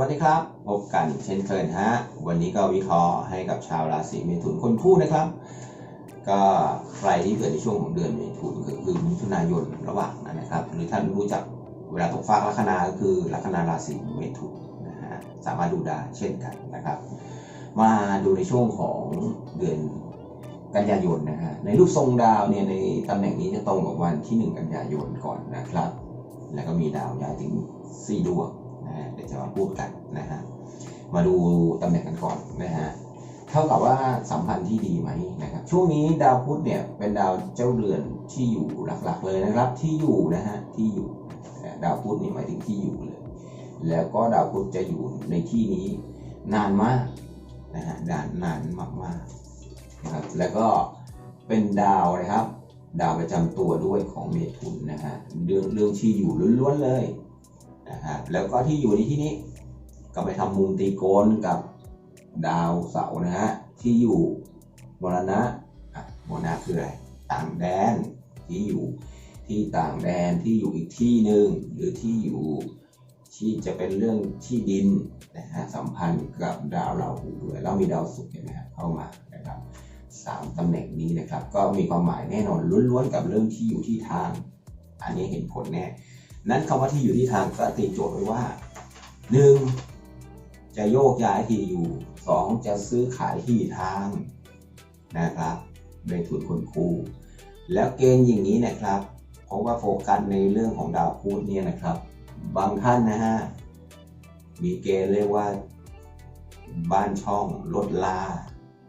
วัสดีครับ พบกันเช่นเคยฮะ วันนี้ก็วิเคราะห์ให้กับชาวราศีเมถุนคนคู่นะครับ ก็ใครที่เกิดในช่วงของเดือนเมถุนคือคือมิถุนายนระหว่างนั้นนะครับ หรือท่านรู้จักเวลาตกฟากลัคนาก็คือลัคนาราศีเมถุนนะฮะ สามารถดูได้เช่นกันนะครับ มาดูในช่วงของเดือนกันยายนนะฮะ ในรูปทรงดาวเนี่ยในตำแหน่งนี้จะตรงกับวันที่ 1 กันยายนก่อนนะครับ แล้วก็มีดาวย้ายถึง 4 ดวง นะฮะเดี๋ยวจะมาพูดกันนะฮะมาดูตำแหน่งกันก่อนนะฮะเท่ากับว่าสัมพันธ์ที่ดีไหมนะครับช่วงนี้ดาวพุธเนี่ยเป็นดาวเจ้าเรือนที่อยู่หลักๆเลยนะครับที่อยู่นะฮะที่อยู่ดาวพุธนี่หมายถึงที่อยู่เลย แล้วก็ดาวพุธจะอยู่ในที่นี้นานมากนะฮะนานนานมากๆนะครับแล้วก็เป็นดาวนะครับ ดาวประจำตัวด้วยของเมถุนนะฮะเรื่องเรื่องที่อยู่ล้วนๆเลย นะฮะแล้วก็ที่อยู่ในที่นี้ ก็ไปทำมุมตีโกนกับดาวเสาร์นะฮะที่อยู่มรณะมรณะคืออะไรต่างแดนที่อยู่ที่ต่างแดนที่อยู่อีกที่หนึ่งหรือที่อยู่ที่จะเป็นเรื่องที่ดินนะฮะสัมพันธ์กับดาวราหูด้วยแล้วมีดาวศุกร์เห็นไหมฮะเข้ามานะครับสามตำแหน่งนี้นะครับ ก็มีความหมายแน่นอนล้วนๆกับเรื่องที่อยู่ที่ทาง อันนี้เห็นผลแน่ นั้นคำว่าที่อยู่ที่ทางก็ตีโจทย์ไว้ว่าหนึ่งจะโยกย้ายที่อยู่ 2 จะซื้อขายที่ทางนะครับในทุนคนคูแล้วเกณฑ์อย่างนี้นะครับ เพราะว่าโฟกัสในเรื่องของดาวพุธเนี่ยนะครับ บางท่านนะฮะมีเกณฑ์เรียกว่าบ้านช่องลดลา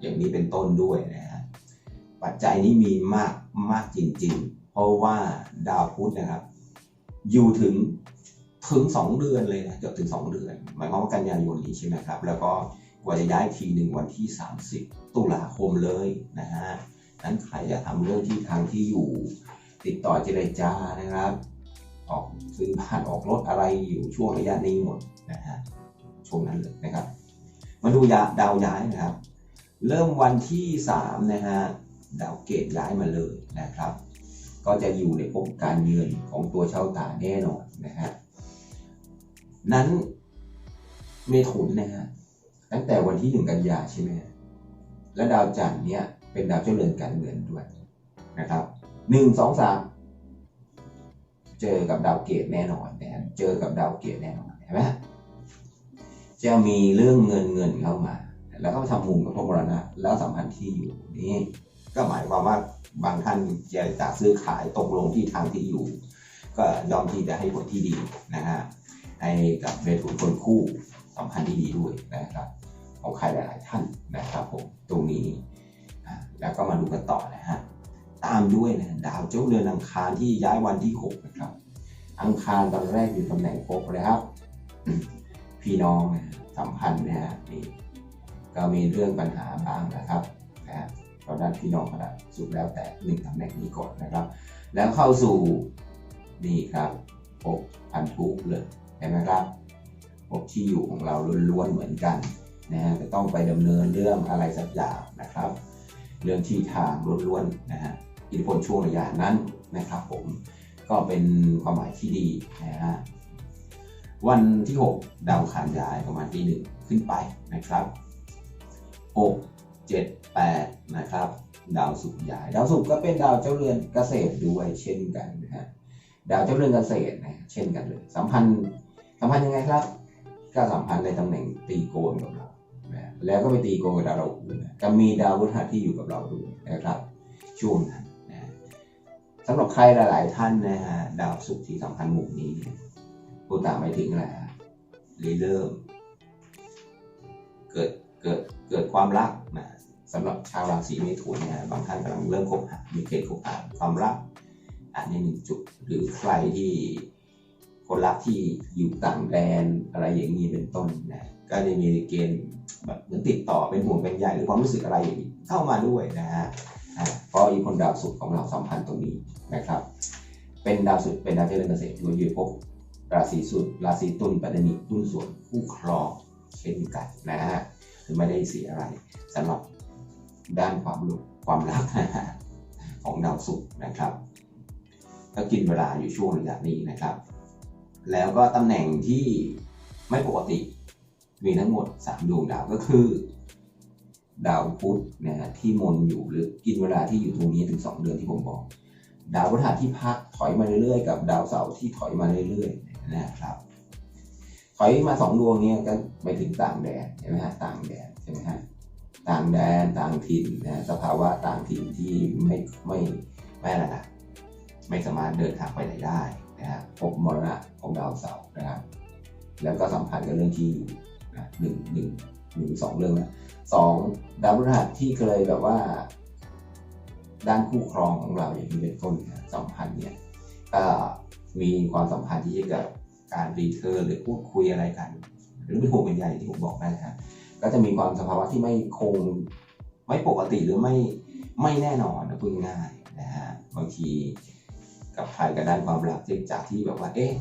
อย่างนี้เป็นต้นด้วยนะฮะปัจจัยนี้มีมากมากจริง ๆ เพราะว่าดาวพุธนะครับ อยู่ถึงถึง 2 เดือนเลยนะเกือบถึง 2 เดือน หมายความว่ากันยายนนี้ใช่ไหมครับ แล้วก็กว่าจะย้ายทีหนึ่งวันที่ 30 ตุลาคมเลยนะฮะนั้นใครจะทำเรื่องที่ทางที่อยู่ ติดต่อเจรจานะครับ ออกซื้อบ้านออกรถอะไรอยู่ช่วงระยะนี้หมดนะฮะช่วงนั้นเลยนะครับ มาดูยาดาวย้ายนะครับ เริ่มวันที่3นะฮะดาวเกตย้ายมาเลยนะครับ ก็จะอยู่ในภพการเงินของตัวเช่าตาแน่นอนนะฮะนั้นเมถุนนะฮะตั้งแต่วันที่หนึ่งกันยาใช่ไหมและดาวจันทร์เนี่ยเป็นดาวเจ้าเรือนการเงินด้วยนะครับหนึ่งสองสามเจอกับดาวเกตแน่นอนนะเจอกับดาวเกตแน่นอนเห็นไหมจะมีเรื่องเงินเงินเข้ามา แล้วก็ทำมุมกับพวกมรณะแล้วสัมพันธ์ที่อยู่นี่ก็หมายความว่า บางท่านจะจะซื้อขายตกลงที่ทางที่อยู่ ก็ยอมที่จะให้ผลที่ดีนะฮะให้กับเมถุนคนคู่สัมพันธ์ที่ดีด้วยนะครับของใครหลาย ๆ ท่านนะครับผมตรงนี้แล้วก็มาดูกันต่อนะฮะตามด้วยนะดาวเจ้าเดือนอังคารที่ย้ายวันที่6นะครับอังคารตอนแรกอยู่ตำแหน่งภพเลยครับ พี่น้องนะสัมพันธ์นะฮะนี่ก็มีเรื่องปัญหาบ้างนะครับ นะฮะตอนด้านพี่น้องก็ได้สุดแล้วแต่หนึ่งตำแหน่งนี้ก่อนนะครับ แล้วเข้าสู่นี่ครับภพพันธุเลยเห็นไหมครับพบที่อยู่ของเราล้วนๆเหมือนกันนะฮะจะต้องไปดำเนินเรื่องอะไรสักอย่างนะครับ เรื่องที่ทางล้วนๆนะฮะอิทธิพลช่วงระยะนั้นนะครับ ผมก็เป็นความหมายที่ดีนะฮะวันที่ 6 ดาวขานย้ายประมาณที่หนึ่งขึ้นไปนะครับ 6 7 8 นะครับ ดาวสุกย้าย ดาวสุกก็เป็นดาวเจ้าเรือนเกษตรด้วยเช่นกันนะฮะดาวเจ้าเรือนเกษตรนะเช่นกันเลยสัมพันธ์สัมพันธ์ยังไงครับก็สัมพันธ์ในตำแหน่งตีโกนกับเรานะแล้วก็ไปตีโกนกับดาวราหูนะจะมีดาวพุธที่อยู่กับเราด้วยนะครับช่วงนั้นนะสำหรับใครหลาย ๆ ท่านนะฮะดาวศุกร์ที่สัมพันธ์หมู่นี้พูดตามไปถึงอะไรฮะเริ่ม เกิดเกิดเกิดความรักนะ สำหรับชาวราศีเมถุนเนะบางท่านกำลังเริ่มคบหามีเกณฑ์คบหาความรักอันนี้หนึ่งจุดหรือใครที่คนรักที่อยู่ต่างแดนอะไรอย่างนี้เป็นต้นนะก็จะมีเกณฑ์แบบเหมือนติดต่อเป็นห่วงเป็นใยหรือความรู้สึกอะไรอย่างนี้เข้ามาด้วยนะฮะเพราะอีกคนดาวสุดของเราสัมพันธ์ตรงนี้นะครับ เป็นดาวสุดเป็นดาวเจริญเกษตรอยู่อยู่พบราศีสุดราศีตุลปัตตานีตุลส่วนคู่ครองเช่นกันนะฮะคือไม่ได้เสียอะไรสำหรับ ด้านความรู้ความรักของดาวสุกร์นะครับ ก็กินเวลาอยู่ช่วงระยะนี้นะครับ แล้วก็ตำแหน่งที่ไม่ปกติมีทั้งหมด 3 ดวงดาวก็คือ ดาวพุธนะฮะที่มนอยู่หรือกินเวลาที่อยู่ตรงนี้ถึง 2 เดือนที่ผมบอก ดาวพฤหัสที่พักถอยมาเรื่อยๆกับดาวเสาร์ที่ถอยมาเรื่อยๆนะครับถอยมาสองดวงนี้ก็ไปถึงต่างแดนใช่ไหมฮะต่างแดนใช่ไหมฮะ ต่างแดนต่างถิ่นนะสภาวะต่างถิ่นที่ไม่ไม่ไม่อะไรนะไม่สามารถเดินทางไปไหนได้นะพบมรณะของดาวเสาร์นะครับ แล้วก็สัมพันธ์กับเรื่องที่อยู่นะหนึ่งหนึ่งหนึ่งสองเรื่องนะสองดาวพฤหัสที่เคยแบบว่า ด้านคู่ครองของเราอย่างนี้เป็นต้นนะสัมพันธ์เนี่ยก็มีความสัมพันธ์ที่จะเกิดการรีเทิร์หรือพูดคุยอะไรกัน หรือเป็นห่วงเป็นใยที่ผมบอกได้นะฮะ ก็จะมีความสภาวะที่ไม่คงไม่ปกติหรือไม่ไม่แน่นอนนะพูดง่ายนะฮะบางทีกับใครกับด้านความรักจากที่แบบว่า เอ๊ะ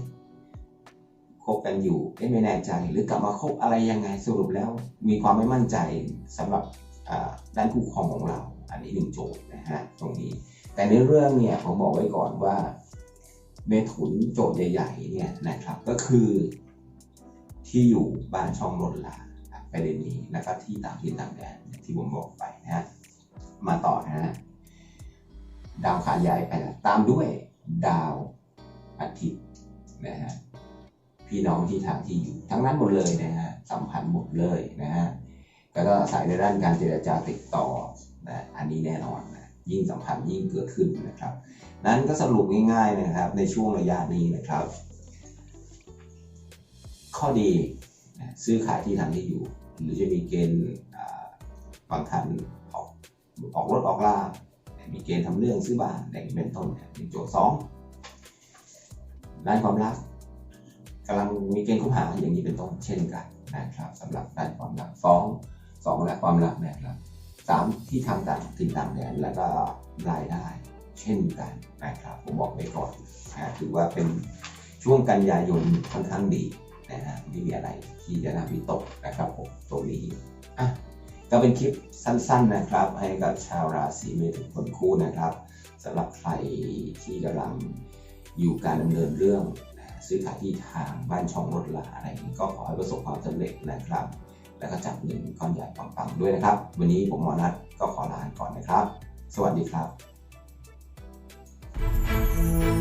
คบกันอยู่เอ๊ะไม่แน่ใจหรือกลับมาคบอะไรยังไงสรุปแล้ว มีความไม่มั่นใจสำหรับด้านคู่ครองของเรา อันนี้หนึ่งโจทย์นะฮะตรงนี้ แต่ในเรื่องเนี่ยผมบอกไว้ก่อนว่าเมถุนโจทย์ใหญ่ ๆ เนี่ยนะครับก็คือที่อยู่บ้านช่องรถลา ประเด็นนี้แล้วก็ที่ต่างถิ่นต่างแดนที่ผมบอกไปนะฮะมาต่อนะฮะดาวขาใหญ่ไปนะตามด้วยดาวอาทิตย์นะฮะพี่น้องที่ทางที่อยู่ทั้งนั้นหมดเลยนะฮะสัมพันธ์หมดเลยนะฮะแล้วก็สายในด้านการเจรจาติดต่อนะอันนี้แน่นอนนะยิ่งสัมพันธ์ยิ่งเกิดขึ้นนะครับ นั้นก็สรุปง่ายๆนะครับในช่วงระยะนี้นะครับ ข้อดีซื้อขายที่ทางที่อยู่ หรือจะมีเกณฑ์บางท่านออกออกรถออกลามีเกณฑ์ทำเรื่องซื้อบ้านอย่างนี้เป็นต้นเนี่ยเป็นโจทย์สองด้านความรักกำลังมีเกณฑ์คบหาอย่างนี้เป็นต้นเช่นกันนะครับสำหรับด้านความรักสองสองและความรักนะครับสามที่ทางต่างถิ่นต่างแดนแล้วก็รายได้ เช่นกันนะครับผมบอกไว้ก่อนนะถือว่าเป็นช่วงกันยายนค่อนข้างดี นะฮะไม่มีอะไรที่จะน่าวิตกนะครับผมตรงนี้อะก็เป็นคลิปสั้นๆนะครับ ให้กับชาวราศีเมถุนคนคู่นะครับสำหรับใครที่กำลังอยู่การดำเนินเรื่องซื้อขายที่ทางบ้านช่องรถลาอะไรอย่างนี้ก็ขอให้ประสบความสำเร็จนะครับ แล้วก็จับเงินก้อนใหญ่ปังๆด้วยนะครับ วันนี้ผมหมอนัทก็ขอลาก่อนนะครับ สวัสดีครับ Thank